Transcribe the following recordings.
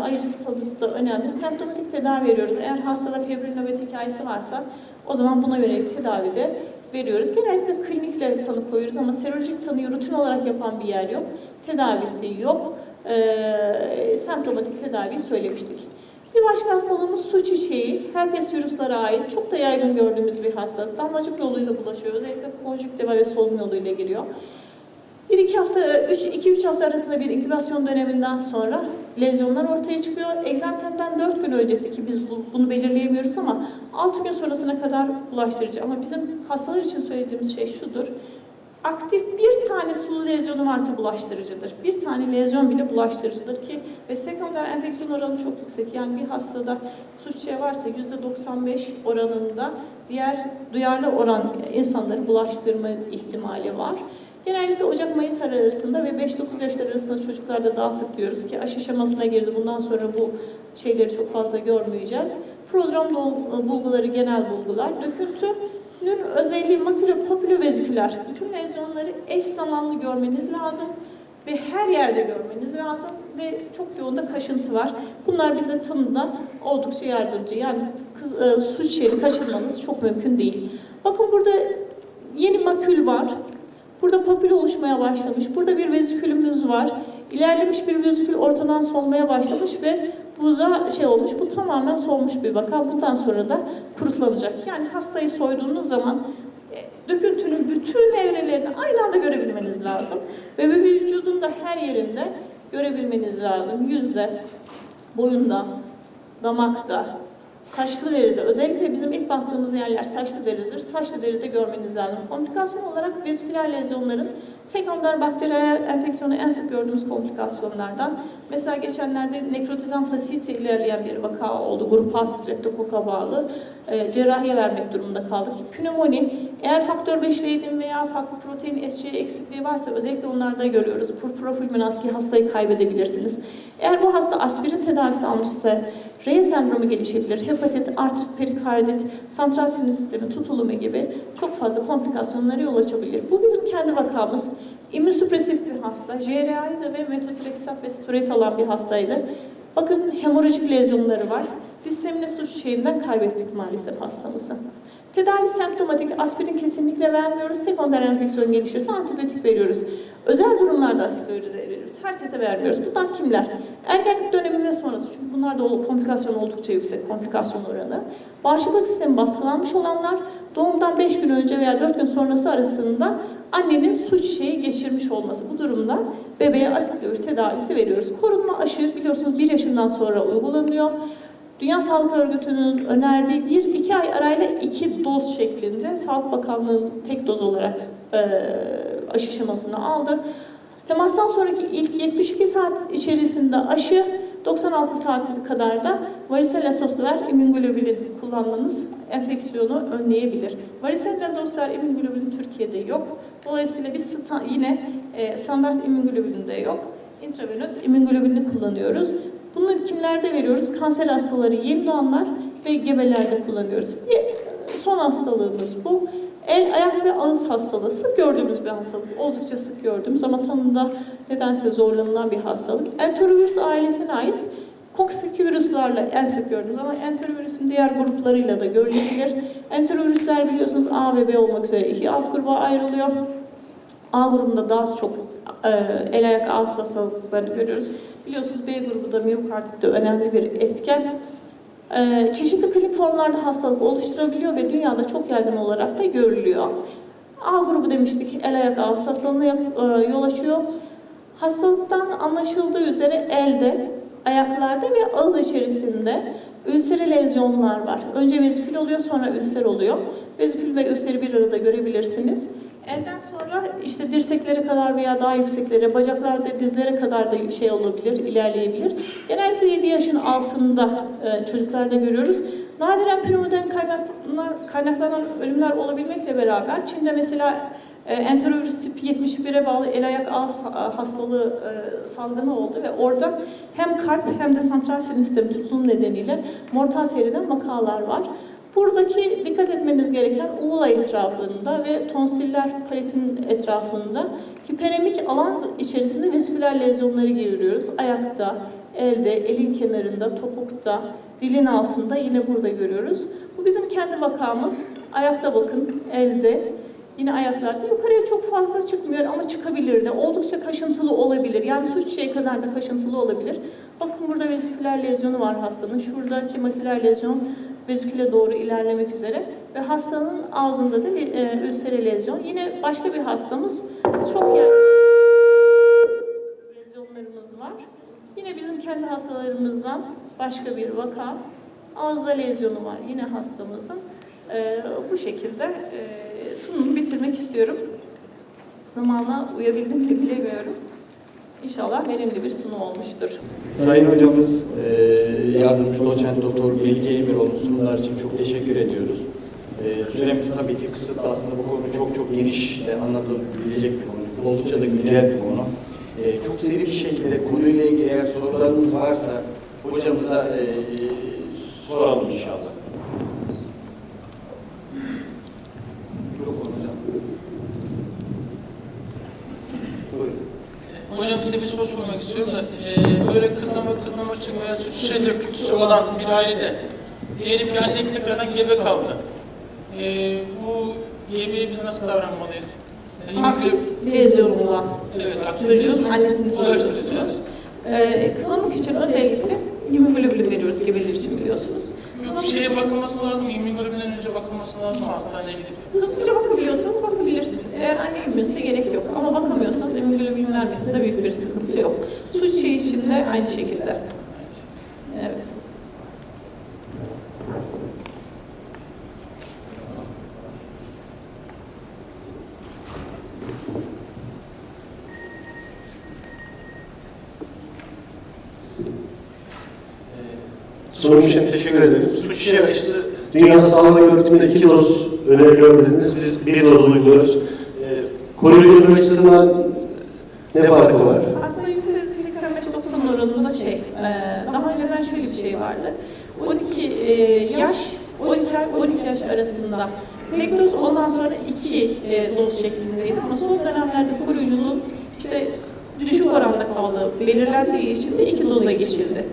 Ayrıcı tanı da önemli. Semptomatik tedavi veriyoruz. Eğer hastada febril nöbet hikayesi varsa o zaman buna yönelik tedavi de veriyoruz. Genellikle klinikle tanı koyuyoruz ama serolojik tanıyı rutin olarak yapan bir yer yok. Tedavisi yok. Ee, semptomatik tedaviyi söylemiştik. Bir başka hastalığımız su çiçeği. Herpes virüslere ait çok da yaygın gördüğümüz bir hastalık. Damlacık yoluyla bulaşıyor. Özellikle konjüktiva ve solunum yoluyla giriyor. 1-2 hafta, 2-3 hafta arasında bir inkübasyon döneminden sonra lezyonlar ortaya çıkıyor. Egzantemden 4 gün öncesi ki biz bu- bunu belirleyemiyoruz ama 6 gün sonrasına kadar bulaştırıcı. Ama bizim hastalar için söylediğimiz şey şudur. Aktif bir tane sulu lezyonu varsa bulaştırıcıdır. Bir tane lezyon bile bulaştırıcıdır ki ve sekonder enfeksiyon oranı çok yüksek. Yani bir hastada su çiçeği varsa %95 oranında diğer duyarlı oran insanları bulaştırma ihtimali var. Genellikle Ocak-Mayıs ayı arasında ve 5-9 yaşlar arasında çocuklarda daha sık diyoruz ki aşı şemasına girdi. Bundan sonra bu şeyleri çok fazla görmeyeceğiz. Prodrom bulguları genel bulgular. Döküntünün özelliği makülo papüloveziküler. Bütün lezyonları eş zamanlı görmeniz lazım ve her yerde görmeniz lazım ve çok yoğunda kaşıntı var. Bunlar bize tanıda oldukça yardımcı. Yani kız, e, su çiçeğini kaçırmanız çok mümkün değil. Bakın burada yeni makül var. Burada papül oluşmaya başlamış. Burada bir vezikülümüz var. İlerlemiş bir vezikül ortadan solmaya başlamış ve bu da şey olmuş. Bu tamamen solmuş bir vaka. Bundan sonra da kurutlanacak. Yani hastayı soyduğunuz zaman e, döküntünün bütün evrelerini aynı anda görebilmeniz lazım. Ve vücudun da her yerinde görebilmeniz lazım. Yüzde, boyunda, damakta, saçlı deride, özellikle bizim ilk baktığımız yerler saçlı deridir. Saçlı deride görmeniz lazım. Komplikasyon olarak veziküler lezyonların sekonder bakteriyel enfeksiyonu en sık gördüğümüz komplikasyonlardan. Mesela geçenlerde nekrotizan fasiyete ilerleyen bir vaka oldu. Grup A streptokoka bağlı. E, cerrahiye vermek durumunda kaldık. Pnömoni, eğer faktör 5'leydin veya farklı protein SC eksikliği varsa özellikle onlarda görüyoruz. Purpurofilminaz ki hastayı kaybedebilirsiniz. Eğer bu hasta aspirin tedavisi almışsa R sendromu gelişebilir. Hepatit, artrit, perikardit, santral sinir sistemi tutulumu gibi çok fazla komplikasyonlara yol açabilir. Bu bizim kendi vakamız. İmmünsüpresif bir hasta. JRA'ydı ve metotrexat ve steroid alan bir hastaydı. Bakın hemorajik lezyonları var. Dissemine su çiçeğinden kaybettik maalesef hastamızı. Tedavi semptomatik, aspirin kesinlikle vermiyoruz. Sekonder enfeksiyon gelişirse antibiyotik veriyoruz. Özel durumlarda aspirin veriyoruz. Herkese vermiyoruz. Bunlar kimler? Ergenlik dönemi ve sonrası. Çünkü bunlarda komplikasyon oldukça yüksek, komplikasyon oranı. Bağışıklık sistemi baskılanmış olanlar doğumdan 5 gün önce veya 4 gün sonrası arasında annenin su çiçeği geçirmiş olması. Bu durumda bebeğe asiklovir tedavisi veriyoruz. Korunma aşı biliyorsunuz 1 yaşından sonra uygulanıyor. Dünya Sağlık Örgütü'nün önerdiği 1-2 ay arayla 2 doz şeklinde Sağlık Bakanlığı'nın tek doz olarak e, aşı şemasını aldı. Temastan sonraki ilk 72 saat içerisinde aşı 96 saate kadar da varicella zoster immünoglobulin kullanmanız enfeksiyonu önleyebilir. Varicella zoster immünoglobulin Türkiye'de yok. Dolayısıyla biz yine e, standart immünoglobulin de yok. İntravenöz immünoglobulini kullanıyoruz. Bunu kimlerde veriyoruz? Kanser hastaları, yeni doğanlar ve gebelerde kullanıyoruz. Bir son hastalığımız bu. El, ayak ve ağız hastalığı sık gördüğümüz bir hastalık. Oldukça sık gördüğümüz ama tanımda nedense zorlanılan bir hastalık. Enterovirüs ailesine ait Cox-2 virüslerle en sık gördüğümüz ama enterovirüsün diğer gruplarıyla da görülebilir. Enterovirüsler biliyorsunuz A ve B olmak üzere iki alt gruba ayrılıyor. A grubunda daha çok e, el ayak ağız hastalıklarını görüyoruz. Biliyorsunuz B grubu da miyokarditte önemli bir etken. E, çeşitli klinik formlarda hastalık oluşturabiliyor ve dünyada çok yaygın olarak da görülüyor. A grubu demiştik el ayak ağız hastalığına yap- e, yol açıyor. Hastalıktan anlaşıldığı üzere elde, ayaklarda ve ağız içerisinde ülseri lezyonlar var. Önce vezikül oluyor sonra ülser oluyor. Vezikül ve ülseri bir arada görebilirsiniz. Elden sonra işte dirseklere kadar veya daha yükseklere, bacaklarda dizlere kadar da şey olabilir, ilerleyebilir. Genellikle 7 yaşın altında e, çocuklarda görüyoruz. Nadiren pneumoden kaynaklanan, ölümler olabilmekle beraber Çin'de mesela e, enterovirüs tipi 71'e bağlı el ayak ağız hastalığı e, salgını oldu ve orada hem kalp hem de santral sinir sistemi tutulum nedeniyle mortal seyreden vakalar var. Buradaki dikkat etmeniz gereken uğula etrafında ve tonsiller paletin etrafında hiperemik alan içerisinde vesiküler lezyonları görüyoruz. Ayakta, elde, elin kenarında, topukta, dilin altında yine burada görüyoruz. Bu bizim kendi vakamız. Ayakta bakın, elde. Yine ayaklarda yukarıya çok fazla çıkmıyor ama çıkabilir de. Oldukça kaşıntılı olabilir. Yani su çiçeği kadar da kaşıntılı olabilir. Bakın burada vesiküler lezyonu var hastanın. Şuradaki maküler lezyon veziküle doğru ilerlemek üzere. Ve hastanın ağzında da e, ülsere lezyon. Yine başka bir hastamız çok yer lezyonlarımız var. Yine bizim kendi hastalarımızdan başka bir vaka. Ağızda lezyonu var yine hastamızın. Ee, bu şekilde e, sunumu bitirmek istiyorum. Zamana uyabildim mi bilemiyorum. İnşallah verimli bir sunum olmuştur. Sayın hocamız, e, yardımcı doçent doktor Melike Emiroğlu sunumlar için çok teşekkür ediyoruz. E, süremiz tabii ki kısıtlı aslında bu konu çok çok geniş anlatılabilecek bir konu. Oldukça da güncel bir konu. E, çok seri bir şekilde konuyla ilgili eğer sorularınız varsa hocamıza soralım inşallah. Size bir soru sormak istiyorum da e, böyle kızamık, kızamıkçık veya süt şişe döküntüsü olan bir ailede diyelim ki anne tekrardan gebe kaldı. E, bu gebeye biz nasıl davranmalıyız? Yani Aktif lezyonu olan Evet, aktif çocuğun annesini ulaştıracağız. Ee, kızamık için özellikle immünoglobulin veriyoruz gebeler için biliyorsunuz. Bir Kızamık şeye bakılması lazım, immünoglobünden önce bakılması lazım hastaneye gidip. Hızlıca bakabiliyorsanız bakabilirsiniz. Eğer anne immünse gerek yok. Ama bakamıyorsanız immünoglobulin vermenizde büyük bir sıkıntı yok. Su çiçeği için de aynı şekilde. Evet. Sunum için teşekkür ederim. Su şişe aşısı Dünya Sağlık Örgütü'nde iki doz öneriliyor dediniz. Biz bir doz uyguluyoruz. Ee, koruyuculuk açısından ne farkı var? Aslında %85-90 oranında şey, e, daha önceden şöyle bir şey vardı. 12 e, yaş, 12 ay, 12 yaş arasında tek doz, ondan sonra 2 doz şeklindeydi. Ama son dönemlerde koruyuculuğun işte düşük oranda kaldığı belirlendiği için de 2 doza geçildi.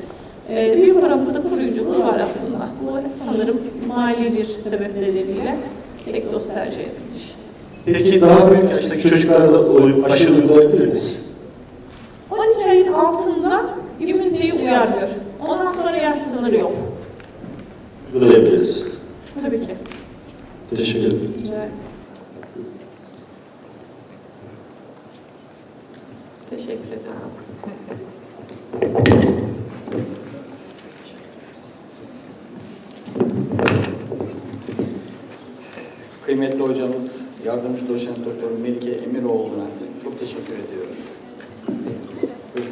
E, Büyük oranda da koruyuculuğu var aslında. Bu sanırım mali bir sebep nedeniyle tek doz tercih edilmiş. Peki daha büyük yaştaki çocuklara da aşı uygulayabilir miyiz? 12 ayın altında immüniteyi uyarmıyor. Ondan sonra yaş sınırı yok. Uygulayabiliriz. Tabii ki. Teşekkür ederim. Evet. Teşekkür ederim. Kıymetli hocamız, yardımcı doçent doktor Melike Emiroğlu'na çok teşekkür ediyoruz. Buyurun.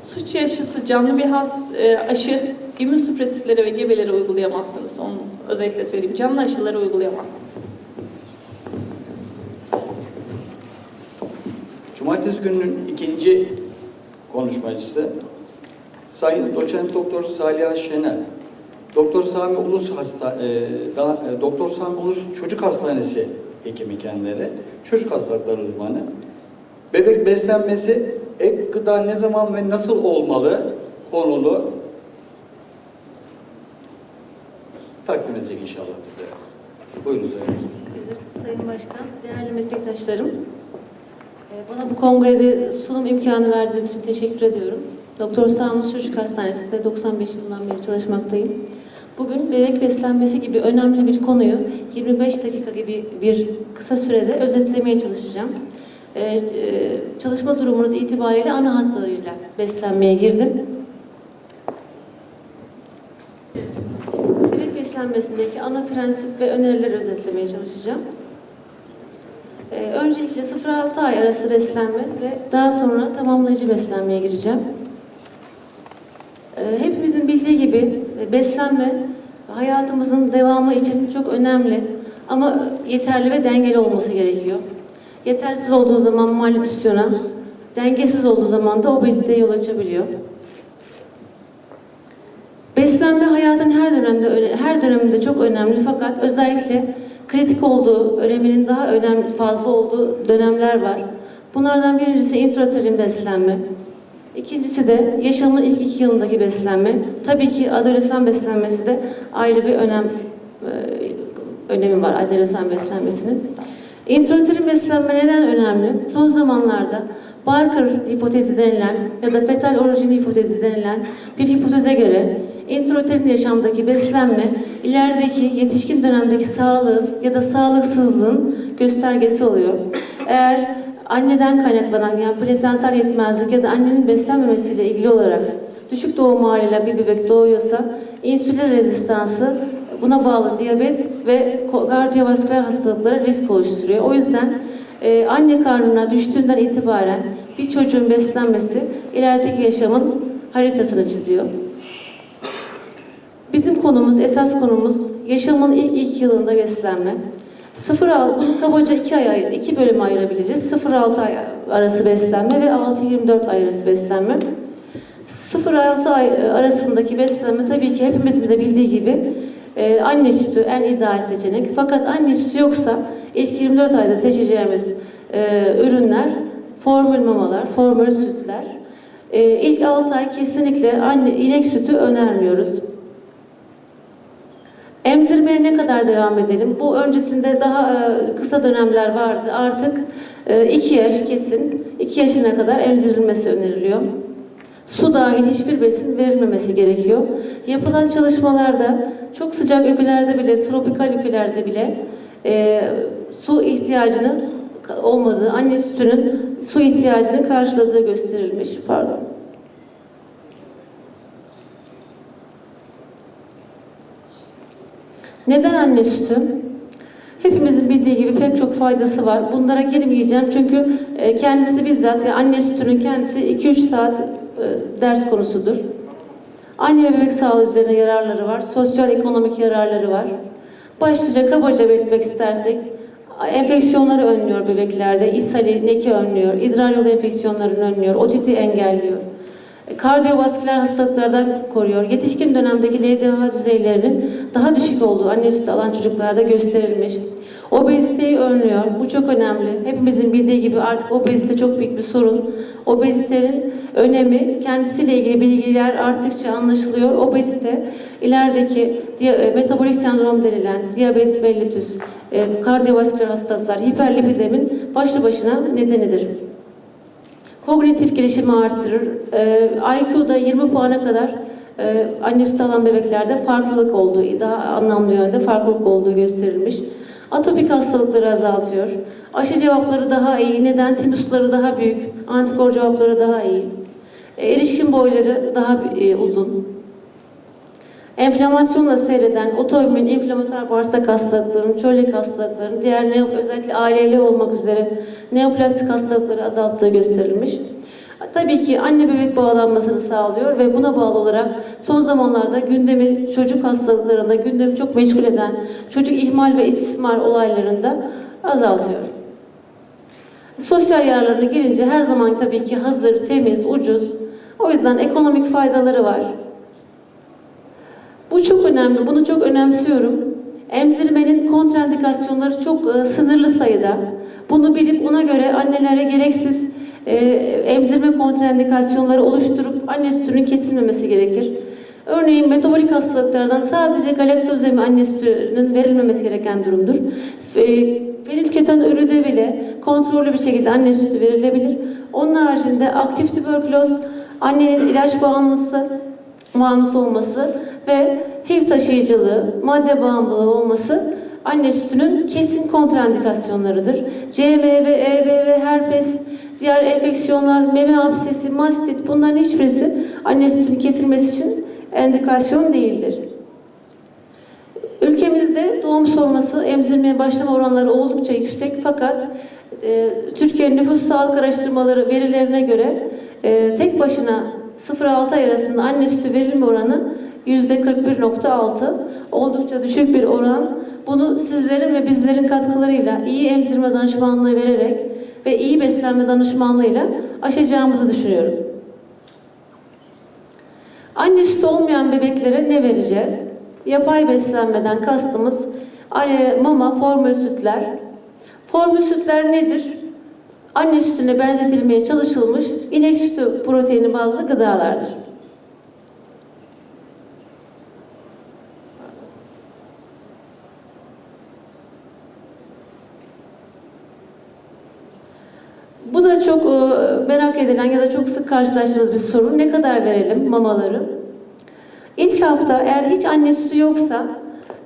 Su çiğ aşısı canlı bir has, e, aşı immünsüpresiflere ve gebelere uygulayamazsınız. Onu özellikle söyleyeyim. Canlı aşıları uygulayamazsınız. Cumartesi gününün ikinci konuşmacısı Sayın Doçent Doktor Salih Şener. Doktor Sami Ulus hasta e, da, e, Doktor Sami Ulus Çocuk Hastanesi hekimi kendileri. Çocuk hastalıkları uzmanı. Bebek beslenmesi ek gıda ne zaman ve nasıl olmalı konulu takdim edecek inşallah bizlere. Buyurun Sayın Hocam. Sayın Başkan, değerli meslektaşlarım, e, bana bu kongrede sunum imkanı verdiğiniz için teşekkür ediyorum. Doktor Sami Çocuk Hastanesi'nde 95 yılından beri çalışmaktayım. Bugün bebek beslenmesi gibi önemli bir konuyu 25 dakika gibi bir kısa sürede özetlemeye çalışacağım. E, e, Çalışma durumunuz itibariyle ana hatlarıyla beslenmeye girdim. Bebek beslenmesindeki ana prensip ve önerileri özetlemeye çalışacağım. Ee, öncelikle 0-6 ay arası beslenme ve daha sonra tamamlayıcı beslenmeye gireceğim. Ee, hepimizin bildiği gibi beslenme hayatımızın devamı için çok önemli ama yeterli ve dengeli olması gerekiyor. Yetersiz olduğu zaman malnütrisyona, dengesiz olduğu zaman da obeziteye yol açabiliyor. Beslenme hayatın her dönemde öne- her döneminde çok önemli fakat özellikle kritik olduğu, öneminin daha önemli fazla olduğu dönemler var. Bunlardan birincisi intrauterin beslenme. İkincisi de yaşamın ilk iki yılındaki beslenme. Tabii ki adolesan beslenmesi de ayrı bir önem e, önemi var adolesan beslenmesinin. Intrauterin beslenme neden önemli? Son zamanlarda Barker hipotezi denilen ya da fetal orijin hipotezi denilen bir hipoteze göre intrauterin yaşamdaki beslenme ilerideki yetişkin dönemdeki sağlığın ya da sağlıksızlığın göstergesi oluyor. Eğer anneden kaynaklanan yani plasental yetmezlik ya da annenin beslenmemesiyle ilgili olarak düşük doğum haliyle bir bebek doğuyorsa insülin rezistansı buna bağlı diyabet ve kardiyovasküler hastalıklara risk oluşturuyor. O yüzden e, anne karnına düştüğünden itibaren bir çocuğun beslenmesi ilerideki yaşamın haritasını çiziyor. Bizim konumuz, esas konumuz yaşamın ilk iki yılında beslenme. 0 bunu kabaca iki, ay, iki bölüme ayırabiliriz. 0-6 ay arası beslenme ve 6-24 ay arası beslenme. 0-6 ay arasındaki beslenme tabii ki hepimizin de bildiği gibi e, anne sütü en ideal seçenek. Fakat anne sütü yoksa ilk 24 ayda seçeceğimiz e, ürünler formül mamalar, formül sütler. E, ilk 6 ay kesinlikle anne inek sütü önermiyoruz. Emzirmeye ne kadar devam edelim? Bu öncesinde daha e, kısa dönemler vardı. Artık 2 yaş kesin, 2 yaşına kadar emzirilmesi öneriliyor. Su dahil hiçbir besin verilmemesi gerekiyor. Yapılan çalışmalarda çok sıcak ülkelerde bile, tropikal ülkelerde bile e, su ihtiyacını olmadığı, anne sütünün su ihtiyacını karşıladığı gösterilmiş. Pardon. Neden anne sütü? Hepimizin bildiği gibi pek çok faydası var. Bunlara girmeyeceğim çünkü e, kendisi bizzat, yani anne sütünün kendisi 2-3 saat e, ders konusudur. Anne ve bebek sağlığı üzerine yararları var. Sosyal ekonomik yararları var. Başlıca kabaca belirtmek istersek enfeksiyonları önlüyor bebeklerde. ishali, neke önlüyor. idrar yolu enfeksiyonlarını önlüyor. Otiti engelliyor. Kardiyovasküler hastalıklardan koruyor. Yetişkin dönemdeki LDH düzeylerinin daha düşük olduğu anne sütü alan çocuklarda gösterilmiş. Obeziteyi önlüyor. Bu çok önemli. Hepimizin bildiği gibi artık obezite çok büyük bir sorun. Obezitenin önemi kendisiyle ilgili bilgiler arttıkça anlaşılıyor. Obezite ilerideki e, metabolik sendrom denilen diyabet mellitus, e, kardiyovasküler hastalıklar, hiperlipidemin başlı başına nedenidir. Kognitif gelişimi artırır. Ee, IQ'da 20 puana kadar e, anne sütü alan bebeklerde farklılık olduğu, daha anlamlı yönde farklılık olduğu gösterilmiş. Atopik hastalıkları azaltıyor. Aşı cevapları daha iyi. Neden? Timusları daha büyük. Antikor cevapları daha iyi. E, erişkin boyları daha e, uzun. Enflamasyonla seyreden otoimmün inflamatuar bağırsak hastalıklarının, çölyak hastalıklarının, diğer neo, özellikle aileli olmak üzere neoplastik hastalıkları azalttığı gösterilmiş. Tabii ki anne bebek bağlanmasını sağlıyor ve buna bağlı olarak son zamanlarda gündemi çocuk hastalıklarında gündemi çok meşgul eden çocuk ihmal ve istismar olaylarında azaltıyor. Sosyal yararlarına gelince her zaman tabii ki hazır, temiz, ucuz. O yüzden ekonomik faydaları var. Bu çok önemli. Bunu çok önemsiyorum. Emzirmenin kontraindikasyonları çok e, sınırlı sayıda. Bunu bilip ona göre annelere gereksiz e, emzirme kontraindikasyonları oluşturup anne sütünün kesilmemesi gerekir. Örneğin metabolik hastalıklardan sadece galaktozemi anne sütünün verilmemesi gereken durumdur. Fe- Fenilketonüride bile kontrollü bir şekilde anne sütü verilebilir. Onun haricinde aktif tüberküloz, annenin ilaç bağımlısı, bağımlısı olması ve HIV taşıyıcılığı, madde bağımlılığı olması anne sütünün kesin kontraindikasyonlarıdır. CMV, EBV, herpes, diğer enfeksiyonlar, meme absesi, mastit bunların hiçbirisi anne sütünün kesilmesi için endikasyon değildir. Ülkemizde doğum sonrası emzirmeye başlama oranları oldukça yüksek fakat e, Türkiye Nüfus Sağlık Araştırmaları verilerine göre e, tek başına 0-6 ay arasında anne sütü verilme oranı %41.6 oldukça düşük bir oran. Bunu sizlerin ve bizlerin katkılarıyla iyi emzirme danışmanlığı vererek ve iyi beslenme danışmanlığıyla aşacağımızı düşünüyorum. Anne sütü olmayan bebeklere ne vereceğiz? Yapay beslenmeden kastımız mama, formül sütler. Formül sütler nedir? Anne sütüne benzetilmeye çalışılmış inek sütü proteini bazlı gıdalardır. Bu da çok e, merak edilen ya da çok sık karşılaştığımız bir soru. Ne kadar verelim mamaları? İlk hafta eğer hiç anne sütü yoksa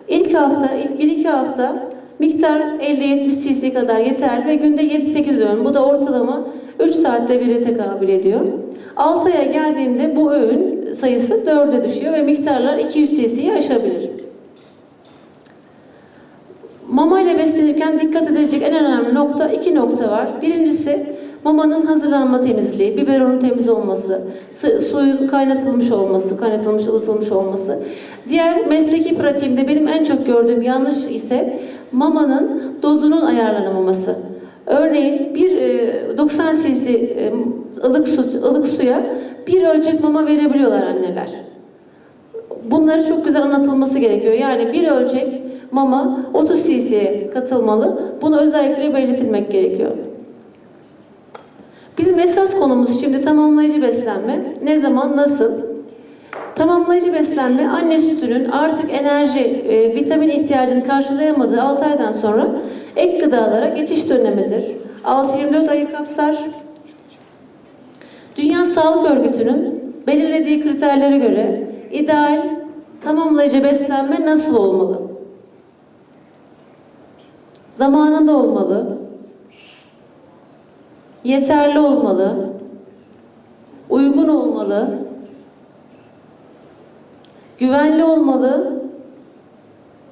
ilk hafta, ilk 1-2 hafta miktar 50-70 cc kadar yeterli ve günde 7-8 öğün. Bu da ortalama 3 saatte bire tekabül ediyor. 6 aya geldiğinde bu öğün sayısı 4'e düşüyor ve miktarlar 200 cc'yi aşabilir. Mama ile beslenirken dikkat edilecek en önemli nokta iki nokta var. Birincisi mamanın hazırlanma temizliği, biberonun temiz olması, su- suyun kaynatılmış olması, kaynatılmış, ılıtılmış olması. Diğer mesleki pratiğimde benim en çok gördüğüm yanlış ise mamanın dozunun ayarlanamaması. Örneğin bir e, 90 cc e, ılık su, ılık suya bir ölçek mama verebiliyorlar anneler. Bunları çok güzel anlatılması gerekiyor. Yani bir ölçek mama 30 cc'ye katılmalı. Bunu özellikle belirtilmek gerekiyor. Bizim esas konumuz şimdi tamamlayıcı beslenme. Ne zaman, nasıl? Tamamlayıcı beslenme anne sütünün artık enerji, e, vitamin ihtiyacını karşılayamadığı 6 aydan sonra ek gıdalara geçiş dönemidir. 6-24 ayı kapsar. Dünya Sağlık Örgütü'nün belirlediği kriterlere göre ideal tamamlayıcı beslenme nasıl olmalı? Zamanında olmalı. Yeterli olmalı. Uygun olmalı. Güvenli olmalı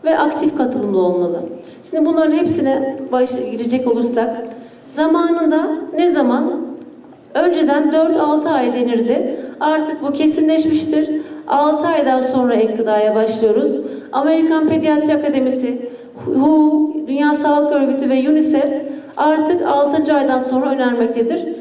ve aktif katılımlı olmalı. Şimdi bunların hepsine baş girecek olursak zamanında ne zaman Önceden 4-6 ay denirdi. Artık bu kesinleşmiştir. 6 aydan sonra ek gıdaya başlıyoruz. Amerikan Pediatri Akademisi, WHO, Dünya Sağlık Örgütü ve UNICEF artık 6. aydan sonra önermektedir.